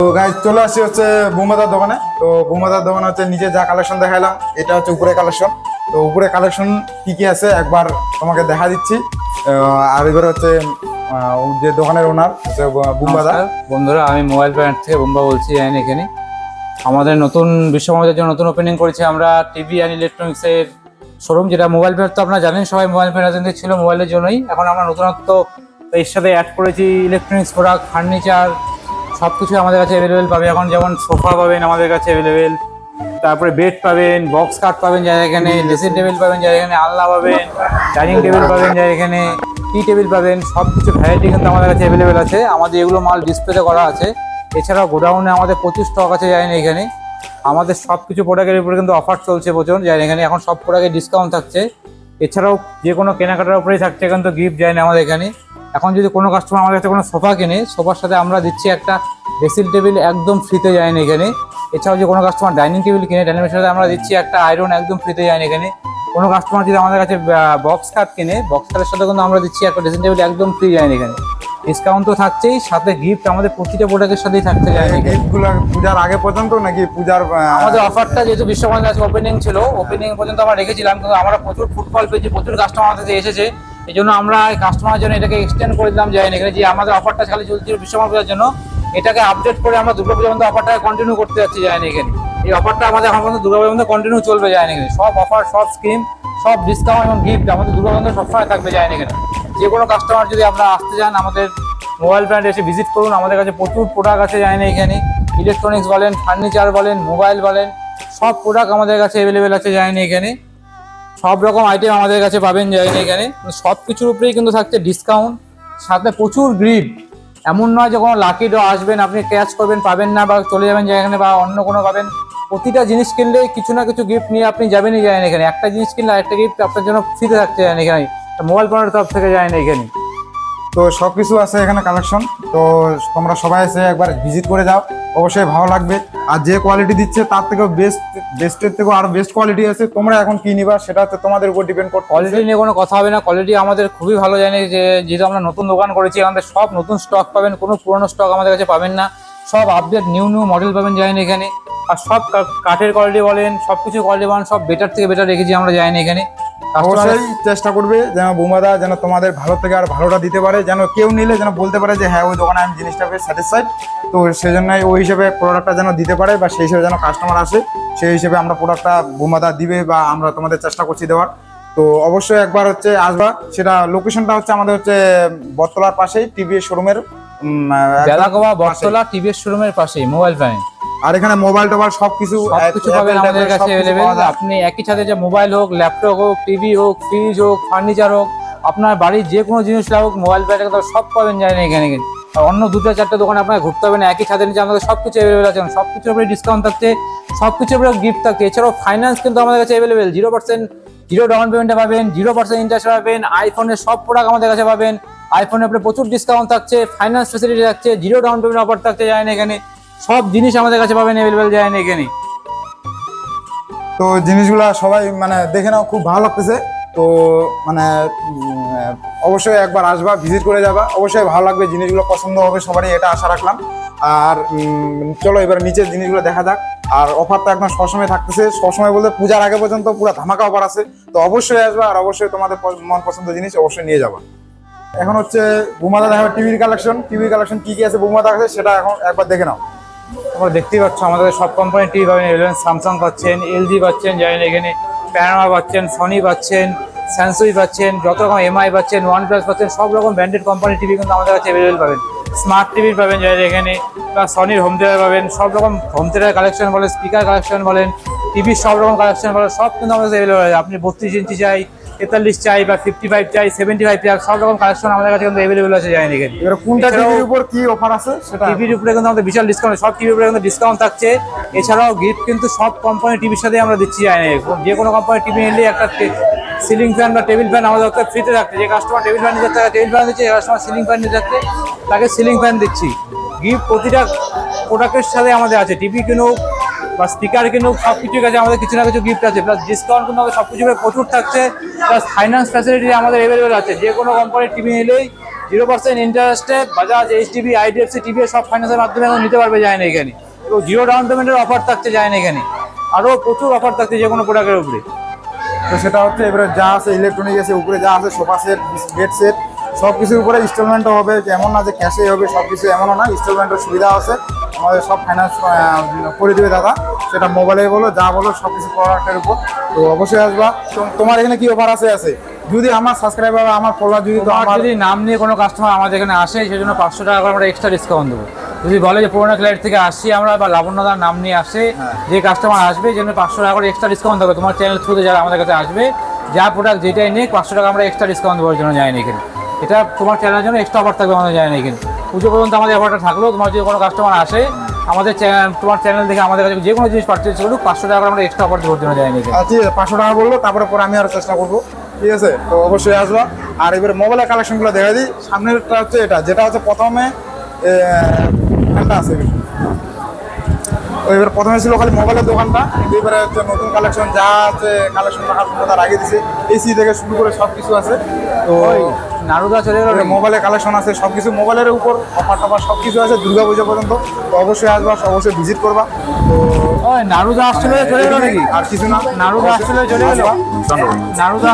তো গাইজ চলে আসছি হচ্ছে বুমাদার দোকানে। তো বুমাদার দোকানে হচ্ছে নিচে যা কালেকশন দেখাইলাম, এটা হচ্ছে উপরে কালেকশন তো উপরে কালেকশন কি কি আছে একবার তোমাকে দেখা দিচ্ছি। আর এবার হচ্ছে যে দোকানের ওনার বুম্বাদা বন্ধুরা, আমি মোবাইল প্যান্ট থেকে বোম্বা বলছি আইন এখানে। আমাদের নতুন বিশ্বমাজার জন্য নতুন ওপেনিং করেছি আমরা টিভি অ্যান্ড ইলেকট্রনিক্সের শোরুম যেটা মোবাইল প্যান্ট তো আপনারা জানেন, সবাই মোবাইল এজেন্সি ছিল মোবাইলের জন্যই। এখন আমরা নতুনত্ব এর সাথে অ্যাড করেছি ইলেকট্রনিক্স প্রোডাক্ট ফার্নিচার সব কিছু আমাদের কাছে অ্যাভেলেবেল পাবে। এখন যেমন সোফা পাবেন আমাদের কাছে অ্যাভেলেবেল তারপরে বেড পাবেন বক্স কাট পাবেন যারা এখানে ড্রেসিং টেবিল পাবেন যারা এখানে, আলনা পাবেন ডাইনিং টেবিল পাবেন যারা এখানে টি টেবিল পাবেন সব কিছু ভ্যারাইটি কিন্তু আমাদের কাছে অ্যাভেলেবেল আছে। আমাদের এগুলো মাল ডিসপ্লেতে করা আছে। এছাড়াও গোডাউনে আমাদের প্রচুর স্টক আছে জানেন এখানে। আমাদের সব কিছু প্রোডাক্টের উপরে কিন্তু অফার চলছে প্রচুর। জানেন এখানে এখন সব প্রোডাক্টে ডিসকাউন্ট থাকছে। এছাড়াও যে কোনো কেনাকাটার উপরেই থাকছে এখন তো গিফট যায় না আমাদের এখানে। এখন যদি কোনো কাস্টমার আমাদের কাছে কোনো সোফা কেনে, সোফার সাথে আমরা দিচ্ছি একটা ড্রেসিং টেবিল একদম ফ্রিতে যায় না এখানে। এছাড়াও যে কোনো কাস্টমার ডাইনিং টেবিল কিনে ডাইনিং সাথে আমরা দিচ্ছি একটা আয়রন একদম ফ্রিতে যায় না এখানে। কোনো কাস্টমার যদি আমাদের কাছে বক্স কাট কিনে বক্স কাটের সাথে কিন্তু আমরা দিচ্ছি একটা ড্রেসিং টেবিল একদম ফ্রি যায় না এখানে। ডিসকাউন্ট তো থাকছেই সাথে গিফট আমাদের প্রতিটা প্রোডাক্টের সাথেই না এখানে পূজার আগে পর্যন্ত নাকি পূজার আমাদের অফারটা যেহেতু বিশ্বকর্মা আজকে ওপেনিং ছিল ওপেনিং পর্যন্ত আমরা রেখেছিলাম কিন্তু আমরা প্রচুর ফুটফল পেয়েছি প্রচুর কাস্টমার আমাদের এসেছে। এই জন্য আমরা কাস্টমারের জন্য এটাকে এক্সটেন্ড করে দিলাম যাই এখানে যে আমাদের অফারটা খালি চলছিল বিশ্বকর্মা পূজার জন্য এটাকে আপডেট করে আমরা দুর্গা পূজা পর্যন্ত অফারটাকে কন্টিনিউ করতে যাচ্ছি যাই এখানে। এই অফারটা আমাদের এখন পর্যন্ত দুর্গা পর্যন্ত কন্টিনিউ চলবে যায় এখানে। সব অফার সব স্কিম সব ডিসকাউন্ট এবং গিফট আমাদের দুর্গা পর্যন্ত সবসময় থাকবে যায় এখানে যে কোনো কাস্টমার যদি আপনারা আসতে চান, আমাদের মোবাইল ব্র্যান্ড এসে ভিজিট করুন। আমাদের কাছে প্রচুর প্রোডাক্ট আছে যায় না এখানে। ইলেকট্রনিক্স বলেন ফার্নিচার বলেন মোবাইল বলেন, সব প্রোডাক্ট আমাদের কাছে অ্যাভেলেবেল আছে যায় না এখানে। সব রকম আইটেম আমাদের কাছে পাবেন যায় না এখানে। সব কিছুর উপরেই কিন্তু থাকছে ডিসকাউন্ট সাথে প্রচুর গ্রিড এমন নয় যে কোনো লাকি আসবেন, আপনি ক্যাচ করবেন, পাবেন না বা চলে যাবেন যেখানে বা অন্য কোনো পাবেন। প্রতিটা জিনিস কিনলে কিছু না কিছু গিফট নিয়ে আপনি যাবেনই যায় এখানে। একটা জিনিস কিনলে আরেকটা গিফট আপনার জন্য ফ্রিতে থাকতে যায় এখানে। মোবাইল ফোনের তরফ থেকে যায় না এখানে। তো সব কিছু আছে এখানে কালেকশন তো তোমরা সবাই এসে একবার ভিজিট করে যাও। অবশ্যই ভালো লাগবে। আর যে কোয়ালিটি দিচ্ছে তার থেকেও বেস্ট বেস্টের থেকেও আরও বেস্ট কোয়ালিটি আছে। তোমরা এখন কী নিবা সেটা হচ্ছে তোমাদের উপর ডিপেন্ড করতে কোয়ালিটি নিয়ে কোনো কথা হবে না। কোয়ালিটি আমাদের খুবই ভালো জানি যে যেহেতু আমরা নতুন দোকান করেছি আমাদের সব নতুন স্টক পাবেন। কোনো পুরনো স্টক আমাদের কাছে পাবেন না। সব আপডেট নিউ নিউ মডেল পাবেন জানেন এখানে। আর সব কাঠের কোয়ালিটি বলেন সব কিছু কোয়ালিটি বলেন সব বেটার থেকে বেটার রেখেছি আমরা জানি এখানে। অবশ্যই চেষ্টা করবে যেন বোমাদা যেন তোমাদের ভালো থেকে আর ভালোটা দিতে পারে যেন কেউ নিলে যেন বলতে পারে যে হ্যাঁ ওই দোকানে আমি জিনিসটা পেয়ে স্যাটিসফাইড তো সেই জন্যই ওই হিসেবে প্রোডাক্টটা যেন দিতে পারে বা সেই হিসেবে যেন কাস্টমার আসে সেই হিসেবে আমরা প্রোডাক্টটা বোমাদা দিবে বা আমরা তোমাদের চেষ্টা করছি দেওয়ার। তো অবশ্যই একবার হচ্ছে আসবা। সেটা লোকেশনটা হচ্ছে আমাদের হচ্ছে বটতলার পাশেই টিভি শোরুমের বেলাগোবা বটতলা টিভিএস শোরুমের পাশেই মোবাইল ফ্যান আর এখানে মোবাইল টোবাইল সবকিছু সবকিছু পাবেন আমাদের কাছে অ্যাভেলেবেল আপনি একই সাথে যে মোবাইল হোক ল্যাপটপ হোক টিভি হোক ফ্রিজ হোক ফার্নিচার হোক আপনার বাড়ির যে কোনো জিনিস হোক মোবাইল ব্যাটারি সব পাবেন জানেন এখানে। আর অন্য দুটো চারটে দোকানে আপনার ঘুরতে হবে না একই ছাদের নিচে আমাদের সব কিছু অ্যাভেলেবেল আছে। সব কিছুর উপরে ডিসকাউন্ট থাকছে সব কিছুর উপরে গিফট থাকছে। এছাড়াও ফাইন্যান্স কিন্তু আমাদের কাছে available zero percent zero down পেমেন্টে পাবেন জিরো পার্সেন্ট ইন্টারেস্ট পাবেন আইফোনের সব প্রোডাক্ট আমাদের কাছে পাবেন। আইফোনের উপরে প্রচুর ডিসকাউন্ট থাকছে ফাইন্যান্স ফেসিলিটি থাকছে জিরো ডাউন পেমেন্ট অফার থাকছে জানেন এখানে, সব জিনিস আমাদের কাছে পাবেন অ্যাভেলেবেল জানেন এখানে। তো জিনিসগুলা সবাই মানে দেখে নাও, খুব ভালো লাগতেছে। তো মানে অবশ্যই একবার আসবা ভিজিট করে যাবা। অবশ্যই ভালো লাগবে, জিনিসগুলো পছন্দ হবে সবারই, এটা আশা রাখলাম। আর চলো এবার নিচের জিনিসগুলো দেখা যাক। আর অফারটা একদম সবসময় থাকতেছে। সবসময় বলতে পূজার আগে পর্যন্ত পুরো ধামাকা অফার আছে। তো অবশ্যই আসবা, আর অবশ্যই তোমাদের মন পছন্দ জিনিস অবশ্যই নিয়ে যাবা। এখন হচ্ছে বুমাদা দেখা টিভির কালেকশন টিভির কালেকশন কি কি আছে বুমাদা আছে, সেটা এখন একবার দেখে নাও। তোমরা দেখতেই পাচ্ছ, আমাদের সব কোম্পানির টিভি পাবেন এলেন স্যামসাং পাচ্ছেন এলজি পাচ্ছেন, জানেন এখানে প্যানামা পাচ্ছেন সনি পাচ্ছেন স্যামসুই পাচ্ছেন, যত রকম এমআই পাচ্ছেন ওয়ান প্লাস পাচ্ছেন, সব রকম ব্র্যান্ডেড কোম্পানির টিভি কিন্তু আমাদের কাছে অ্যাভেলেবেল পাবেন। স্মার্ট টিভি পাবেন, জানেন এখানে, বা সনির হোম থিয়েটার পাবেন, সব রকম হোম থিয়েটার কালেকশন বলেন স্পিকার কালেকশন বলেন টিভির সব রকম কালেকশন বলেন, সব কিন্তু আমাদের অ্যাভেলেবেল আছে। আপনি বত্রিশ ইঞ্চি চাই তেতাল্লিশ চাই বা ফিফটি ফাইভ চাই সেভেন্টি ফাইভ চাই সব রকম কালেকশন আমাদের কাছে কিন্তু অ্যাভেলেবেল আছে জানেন এখানে এবার কোনটা টিভির উপর কি অফার আছে সেটা টিভির উপরে কিন্তু আমাদের বিশাল ডিসকাউন্ট সব টিভির উপরে কিন্তু ডিসকাউন্ট থাকছে। এছাড়াও গিফট কিন্তু সব কোম্পানির টিভির সাথে আমরা দিচ্ছি জানি যে কোনো কোম্পানির টিভি নিলে একটা সিলিং ফ্যান বা টেবিল ফ্যান আমাদের ফ্রিতে থাকছে। যে কাস্টমার টেবিল ফ্যান নিতে টেবিল ফ্যান দিচ্ছে যে কাস্টমার সিলিং ফ্যান নিতে চাচ্ছে তাকে সিলিং ফ্যান দিচ্ছি। গিফট প্রতিটা প্রোডাক্টের সাথে আমাদের আছে। টিভি কিনুক বা স্পিকার কিনুক সব কিছুর কাছে আমাদের কিছু না কিছু গিফট আছে প্লাস ডিসকাউন্ট কিন্তু আমাদের সব কিছু প্রচুর থাকছে প্লাস ফাইন্যান্স ফ্যাসিলিটি আমাদের অ্যাভেলেবেল আছে। যে কোনো কোম্পানির টিভি নিলেই জিরো পার্সেন্ট ইন্টারেস্টে বাজাজ এইচডিবি আইডিএফসি টিভি সব ফাইন্যান্সের মাধ্যমে এখন নিতে পারবে যায় না এখানে। তো জিরো ডাউন পেমেন্টের অফার থাকছে যায় না এখানে। আরও প্রচুর অফার থাকছে যে কোনো প্রোডাক্টের উপরে। তো সেটা হচ্ছে এবারে যা আছে ইলেকট্রনিক আছে উপরে যা আছে সোফা সেট বেড সেট সব কিছুর উপরে ইনস্টলমেন্টও হবে। এমন না যে ক্যাশে হবে সব কিছু এমনও না ইনস্টলমেন্টের সুবিধা আছে। আমাদের সব ফাইন্যান্স করে দেবে দাদা। সেটা মোবাইলে বলো যা বলো সব কিছু প্রোডাক্টের উপর। তো অবশ্যই আসবা। তোমার এখানে কি অফার আছে আছে? যদি আমার সাবস্ক্রাইবার আমার ফলোয়ার যদি যদি নাম নিয়ে কোনো কাস্টমার আমাদের এখানে আসে সেই জন্য পাঁচশো টাকা করে আমরা এক্সট্রা ডিসকাউন্ট দেবো। যদি বলে যে পুরোনো ক্লাইট থেকে আসছি আমরা বা লাবণ্যদার নাম নিয়ে আসে যে কাস্টমার আসবে যেন পাঁচশো টাকা করে এক্সট্রা ডিসকাউন্ট দেবো। তোমার চ্যানেল থ্রুতে যারা আমাদের কাছে আসবে যা প্রোডাক্ট যেটাই নিয়ে পাঁচশো টাকা আমরা এক্সট্রা ডিসকাউন্ট দেওয়ার জন্য যাই না এখানে। এটা তোমার চ্যানেলের জন্য এক্সট্রা অফার থাকবে আমাদের যায় না এখানে। পুজো পর্যন্ত আমাদের অফারটা থাকল। তোমার যদি কোনো কাস্টমার আসে আমাদের তোমার চ্যানেল থেকে আমাদের কাছে যে কোনো জিনিস পারচেজ করুক পাঁচশো টাকা আমরা এক্সট্রা অফার দেওয়ার জন্য যাই না এখানে আচ্ছা, ঠিক আছে পাঁচশো টাকা বলল তারপরে পরে আমি আরও চেষ্টা করব। ঠিক আছে তো অবশ্যই আসবা। আর এবার মোবাইলের কালেকশনগুলো দেখা দিই। সামনেরটা হচ্ছে এটা যেটা হচ্ছে প্রথমে আছে। এবার প্রথমে ছিল খালি মোবাইলের দোকানটা। এবারে হচ্ছে নতুন কালেকশন যা আছে কালেকশন রাখার ক্ষমতা লাগিয়ে দিছে। এসি থেকে শুরু করে সব কিছু আছে। তো ওই নারুদা চলে গেল? মোবাইলের কালেকশন আছে সব কিছু মোবাইলের উপর অফার টফার সব কিছু আছে দুর্গা পূজা পর্যন্ত। তো অবশ্যই আসবা অবশ্যই ভিজিট করবা। তো নারুদা আসছিল চলে গেল নাকি? আর কিছু না। নারুদা আসছিল চলে গেল? নারুদা